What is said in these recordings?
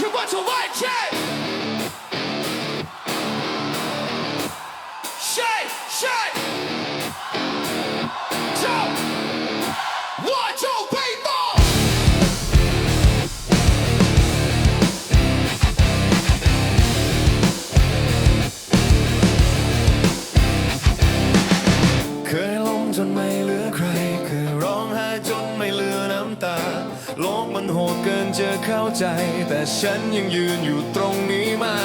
You want to watch it? Shake, shake. Jump. One, two, three, four. เคยล้มจนไม่ันโหดเกินจะเข้าใจ แต่ฉันยังยืนอยู่ตรงนี้มา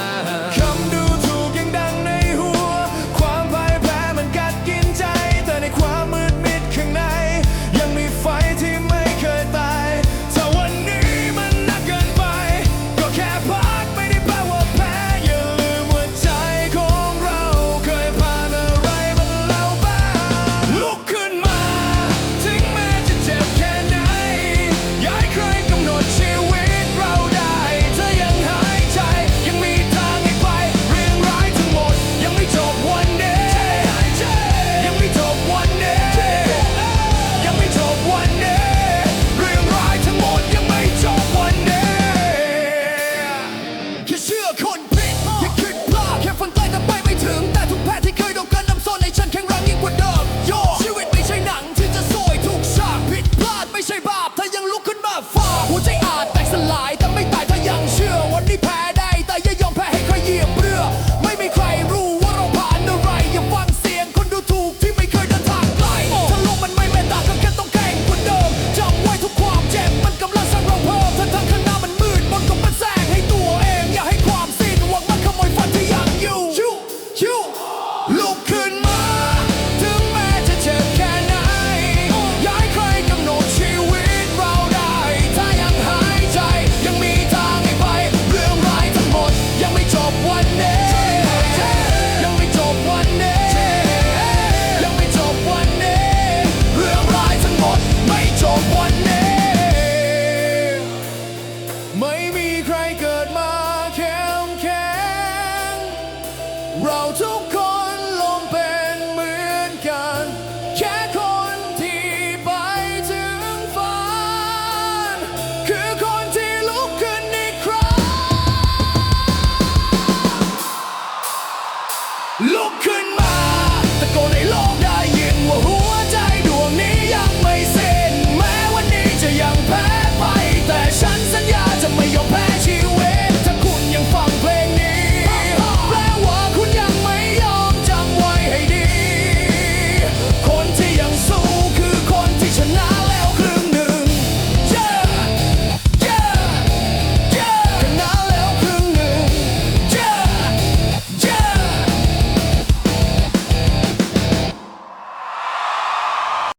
เชื่อคน ทุกคนลงเป็นเหมือนกัน แค่คนที่ไปถึงฝัน คือคนที่ลุกขึ้นอีกครั้งลุกขึ้น